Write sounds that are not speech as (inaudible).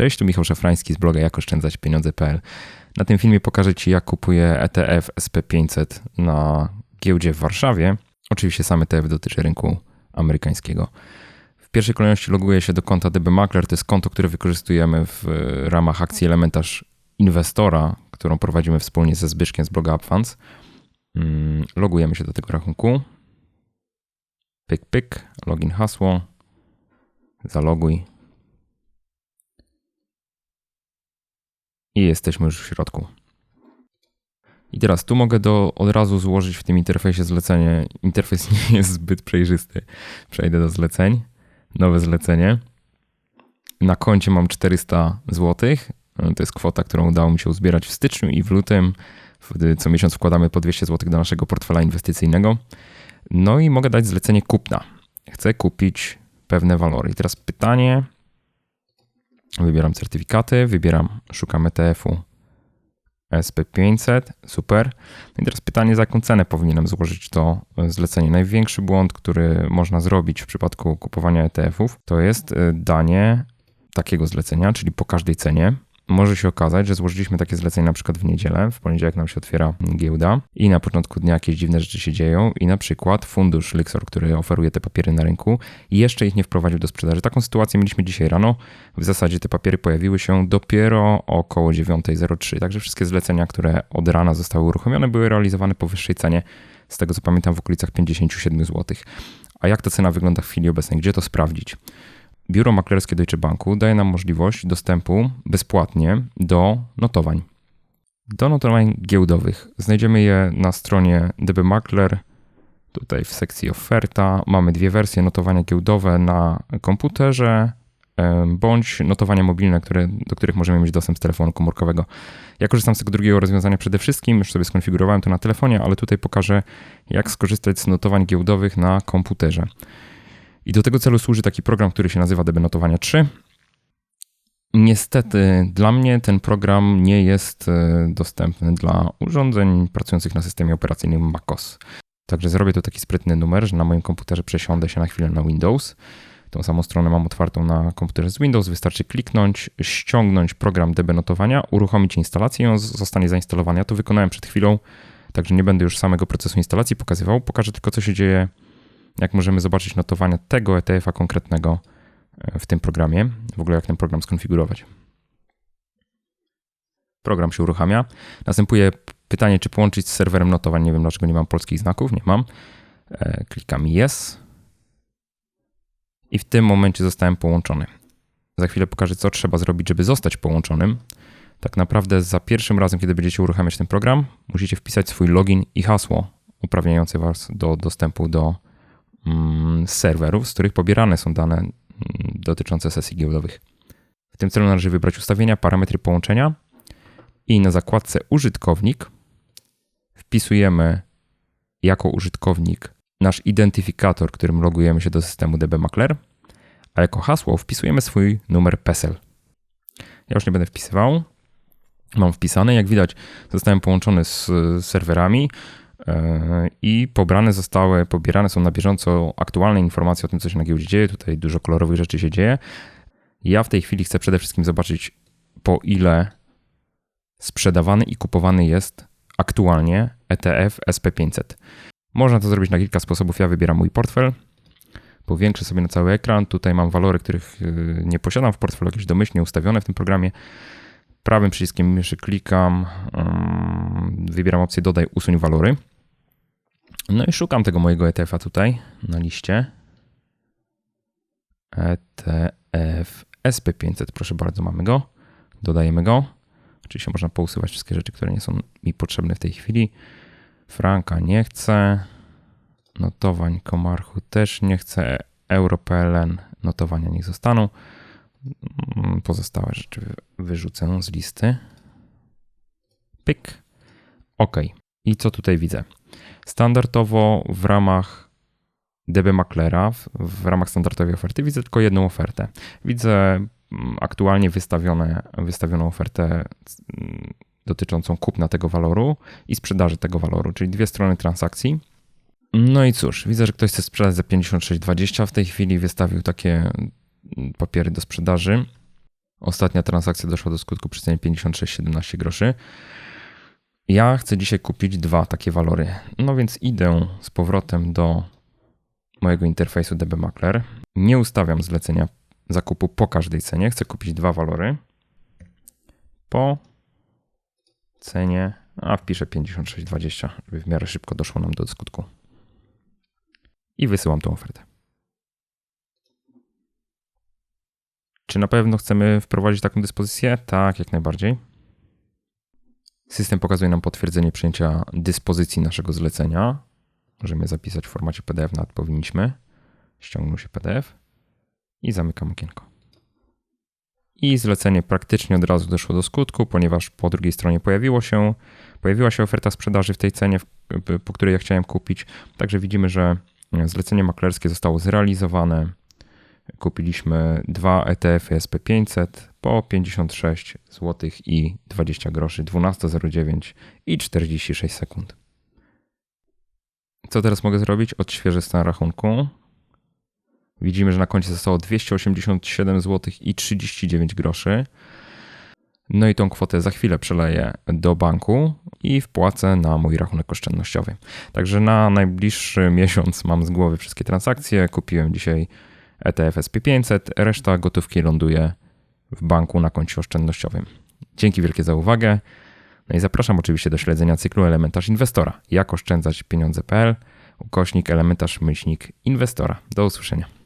Cześć, tu Michał Szafrański z bloga jakoszczędzaćpieniądze.pl. Na tym filmie pokażę Ci, jak kupuję ETF SP500 na giełdzie w Warszawie. Oczywiście sam ETF dotyczy rynku amerykańskiego. W pierwszej kolejności loguję się do konta DB Makler. To jest konto, które wykorzystujemy w ramach akcji Elementarz Inwestora, którą prowadzimy wspólnie ze Zbyszkiem z bloga UpFunds. Mm, logujemy się do tego rachunku. Pyk, pyk, login hasło. Zaloguj. I jesteśmy już w środku. I teraz tu mogę do, od razu złożyć w tym interfejsie zlecenie. Interfejs (laughs) nie jest zbyt przejrzysty. Przejdę do zleceń. Nowe zlecenie. Na koncie mam 400 zł. To jest kwota, którą udało mi się uzbierać w styczniu i w lutym. Co miesiąc wkładamy po 200 zł do naszego portfela inwestycyjnego. No i mogę dać zlecenie kupna. Chcę kupić pewne walory. I teraz pytanie. Wybieram certyfikaty, wybieram, szukam ETF-u SP500, super. No I teraz pytanie, za jaką cenę powinienem złożyć to zlecenie. Największy błąd, który można zrobić w przypadku kupowania ETF-ów, to jest y, danie takiego zlecenia, czyli po każdej cenie może się okazać, że złożyliśmy takie zlecenie na przykład w niedzielę, w poniedziałek nam się otwiera giełda i na początku dnia jakieś dziwne rzeczy się dzieją i na przykład fundusz Lixor, który oferuje te papiery na rynku, jeszcze ich nie wprowadził do sprzedaży. Taką sytuację mieliśmy dzisiaj rano. W zasadzie te papiery pojawiły się dopiero około 9.03, także wszystkie zlecenia, które od rana zostały uruchomione, były realizowane po wyższej cenie, z tego co pamiętam w okolicach 57 zł. A jak ta cena wygląda w chwili obecnej? Gdzie to sprawdzić? Biuro maklerskie Deutsche Banku daje nam możliwość dostępu bezpłatnie do notowań. Do notowań giełdowych. Znajdziemy je na stronie DB Makler. Tutaj w sekcji oferta mamy dwie wersje notowania giełdowe na komputerze bądź notowania mobilne, które, do których możemy mieć dostęp z telefonu komórkowego. Ja korzystam z tego drugiego rozwiązania przede wszystkim, już sobie skonfigurowałem to na telefonie, ale tutaj pokażę, jak skorzystać z notowań giełdowych na komputerze. I do tego celu służy taki program, który się nazywa DB Notowania 3. Niestety dla mnie ten program nie jest e, dostępny dla urządzeń pracujących na systemie operacyjnym MacOS. Także zrobię tu taki sprytny numer, że na moim komputerze przesiądę się na chwilę na Windows. Tą samą stronę mam otwartą na komputerze z Windows. Wystarczy kliknąć, ściągnąć program DB Notowania, uruchomić instalację i on zostanie zainstalowany. Ja to wykonałem przed chwilą, także nie będę już samego procesu instalacji pokazywał. Pokażę tylko, co się dzieje jak możemy zobaczyć notowania tego ETF-a konkretnego e, w tym programie, w ogóle jak ten program skonfigurować. Program się uruchamia. Następuje pytanie, czy połączyć z serwerem notowań. Nie wiem, dlaczego nie mam polskich znaków, nie mam. E, klikam Yes. I w tym momencie zostałem połączony. Za chwilę pokażę, co trzeba zrobić, żeby zostać połączonym. Tak naprawdę za pierwszym razem, kiedy będziecie uruchamiać ten program, musicie wpisać swój login i hasło uprawniające Was do dostępu do serwerów, z których pobierane są dane mm, dotyczące sesji giełdowych. W tym celu należy wybrać ustawienia, parametry połączenia i na zakładce użytkownik wpisujemy jako użytkownik nasz identyfikator, którym logujemy się do systemu DB Makler, a jako hasło wpisujemy swój numer PESEL. Ja już nie będę wpisywał. Mam wpisane. Jak widać, zostałem połączony z serwerami. I pobrane zostały, pobierane są na bieżąco aktualne informacje o tym, co się na giełdzie dzieje. Tutaj dużo kolorowych rzeczy się dzieje. Ja w tej chwili chcę przede wszystkim zobaczyć, po ile sprzedawany i kupowany jest aktualnie ETF SP500. Można to zrobić na kilka sposobów. Ja wybieram mój portfel, powiększę sobie na cały ekran. Tutaj mam walory, których e, nie posiadam w portfelu, jakieś domyślnie ustawione w tym programie. Prawym przyciskiem myszy klikam, mm, wybieram opcję dodaj, usuń walory. No i szukam tego mojego ETF-a tutaj na liście. ETF SP500, proszę bardzo, mamy go. Dodajemy go. Oczywiście można pousuwać wszystkie rzeczy, które nie są mi potrzebne w tej chwili. Franka nie chcę. Notowań Komarchu też nie chcę. EuroPLN notowania niech zostaną. Mm, pozostałe rzeczy wyrzucę z listy. Pyk. OK. I co tutaj widzę? Standardowo w ramach DB Maclera, w, ramach standardowej oferty, widzę tylko jedną ofertę. Widzę mm, aktualnie wystawione, wystawioną ofertę mm, dotyczącą kupna tego waloru i sprzedaży tego waloru, czyli dwie strony transakcji. No i cóż, widzę, że ktoś chce sprzedać za 56,20. W tej chwili wystawił takie papiery do sprzedaży. Ostatnia transakcja doszła do skutku przy cenie 56,17 groszy. Ja chcę dzisiaj kupić dwa takie walory. No więc idę z powrotem do mojego interfejsu DB Makler. Nie ustawiam zlecenia zakupu po każdej cenie. Chcę kupić dwa walory po cenie, a wpiszę 56,20, żeby w miarę szybko doszło nam do skutku. I wysyłam tą ofertę. Czy na pewno chcemy wprowadzić taką dyspozycję? Tak, jak najbardziej. System pokazuje nam potwierdzenie przyjęcia dyspozycji naszego zlecenia. Możemy zapisać w formacie PDF, nawet powinniśmy. Ściągnął się PDF i zamykam okienko. I zlecenie praktycznie od razu doszło do skutku, ponieważ po drugiej stronie pojawiło się, pojawiła się oferta sprzedaży w tej cenie, po której ja chciałem kupić. Także widzimy, że zlecenie maklerskie zostało zrealizowane. Kupiliśmy dwa ETF SP500 po 56 zł i 20 groszy, 12.09 i 46 sekund. Co teraz mogę zrobić? Odświeżę stan rachunku. Widzimy, że na koncie zostało 287 zł i 39 groszy. No i tą kwotę za chwilę przeleję do banku i wpłacę na mój rachunek oszczędnościowy. Także na najbliższy miesiąc mam z głowy wszystkie transakcje. Kupiłem dzisiaj ETF SP500, reszta gotówki ląduje w banku na koncie oszczędnościowym. Dzięki wielkie za uwagę. No i zapraszam oczywiście do śledzenia cyklu Elementarz Inwestora. Jak oszczędzać pieniądze.pl, ukośnik elementarz myślnik inwestora. Do usłyszenia.